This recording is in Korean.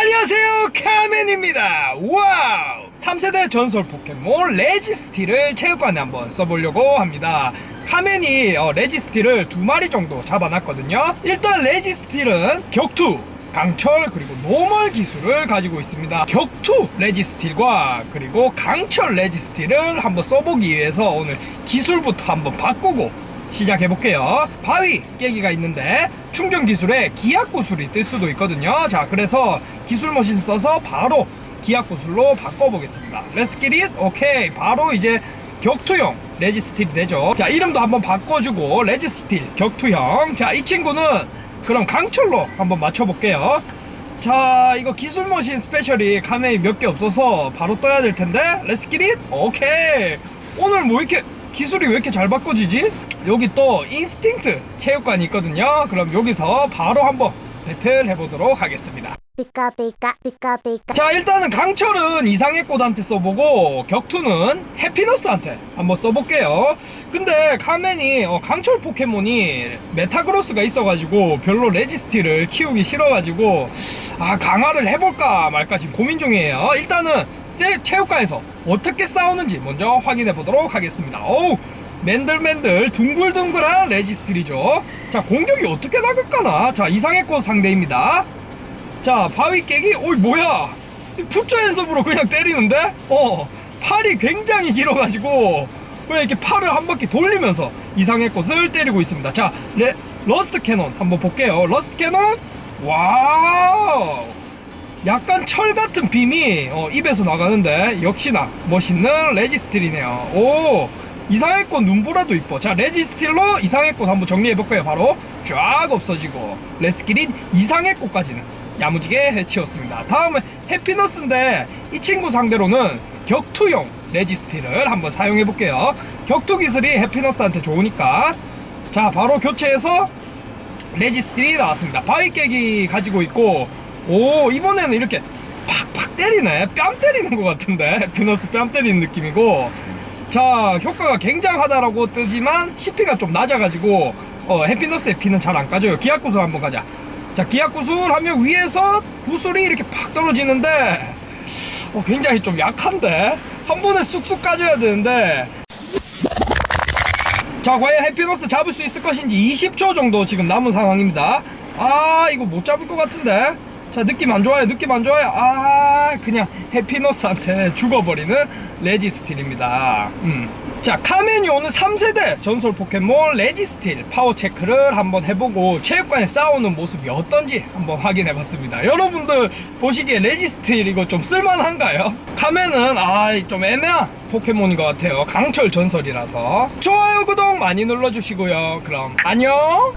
안녕하세요 카멘입니다. 와우! 3세대 전설 포켓몬 레지스티를 체육관에 한번 써보려고 합니다. 카멘이 어, 레지스티를 두 마리 정도 잡아놨거든요. 일단 레지스틸은 격투 강철 그리고 노멀 기술을 가지고 있습니다. 격투 레지스틸과 그리고 강철 레지스틸을 한번 써보기 위해서 오늘 기술부터 한번 바꾸고 시작해볼게요. 바위 깨기가 있는데 충전 기술에 기압 구슬이 뜰 수도 있거든요. 자, 그래서 기술 머신 써서 바로 기압 구슬로 바꿔보겠습니다. 레스키릿 오케이. 바로 이제 격투형 레지스틸이 되죠. 자, 이름도 한번 바꿔주고 레지스틸 격투형. 자, 이 친구는 그럼 강철로 한번 맞춰볼게요. 자, 이거 기술 머신 스페셜이 카메이 몇 개 없어서 바로 떠야 될 텐데. 레스키릿 오케이. 오늘 뭐 이렇게 기술이 왜 이렇게 잘 바꿔지지? 여기 또 인스팅트 체육관이 있거든요. 그럼 여기서 바로 한번 배틀 해보도록 하겠습니다. 자 일단은 강철은 이상의 꽃한테 써보고 격투는 해피너스한테 한번 써볼게요 근데 카멘이 어, 강철 포켓몬이 메타그로스가 있어가지고 별로 레지스티를 키우기 싫어가지고 아 강화를 해볼까 말까 지금 고민 중이에요 일단은 세- 체육관에서 어떻게 싸우는지 먼저 확인해 보도록 하겠습니다 어우 맨들맨들 둥글둥글한 레지스틸이죠. 자 공격이 어떻게 나갈까나? 자 이상의 꽃 상대입니다. 자 바위 깨기? 어이 뭐야? 푸처 연습으로 그냥 때리는데? 어 팔이 굉장히 길어가지고 그냥 이렇게 팔을 한 바퀴 돌리면서 이상의 꽃을 때리고 있습니다. 자 레, 러스트 캐논 한번 볼게요. 러스트 캐논? 와우! 약간 철 같은 빔이 어, 입에서 나가는데 역시나 멋있는 레지스틸이네요. 오 이상의 꽃 눈보라도 이뻐 자 레지스틸로 이상의 꽃 한번 정리해볼게요 바로 쫙 없어지고 레스키린 이상의 꽃까지는 야무지게 해치웠습니다 다음은 해피너스인데 이 친구 상대로는 격투용 레지스틸을 한번 사용해볼게요 격투 기술이 해피너스한테 좋으니까 자 바로 교체해서 레지스틸이 나왔습니다. 바위 깨기 가지고 있고, 오, 이번에는 이렇게 팍팍 때리네. 뺨 때리는 것 같은데. 비너스 뺨 때리는 느낌이고. 자, 효과가 굉장하다라고 뜨지만, CP가 좀 낮아가지고, 어, 해피너스의 피는 잘 안 까져요. 기압 구슬 한번 가자. 자, 기압 구슬 하면 위에서 구슬이 이렇게 팍 떨어지는데, 어, 굉장히 좀 약한데? 한 번에 쑥쑥 까져야 되는데, 자 과연 해피너스 잡을 수 있을 것인지 20초 정도 지금 남은 상황입니다 아 이거 못 잡을 것 같은데 자 느낌 안 좋아요 느낌 안 좋아요. 아 그냥 해피너스한테 죽어버리는 레지스틸입니다. 음. 자 카멘이 오늘 3세대 전설 포켓몬 레지스틸 파워 체크를 한번 해보고 체육관에 싸우는 모습이 어떤지 한번 확인해봤습니다. 여러분들 보시기에 레지스틸 이거 좀 쓸만한가요? 카멘은 아 좀 애매한 포켓몬인 것 같아요. 강철 전설이라서. 좋아요 구독 많이 눌러주시고요. 그럼 안녕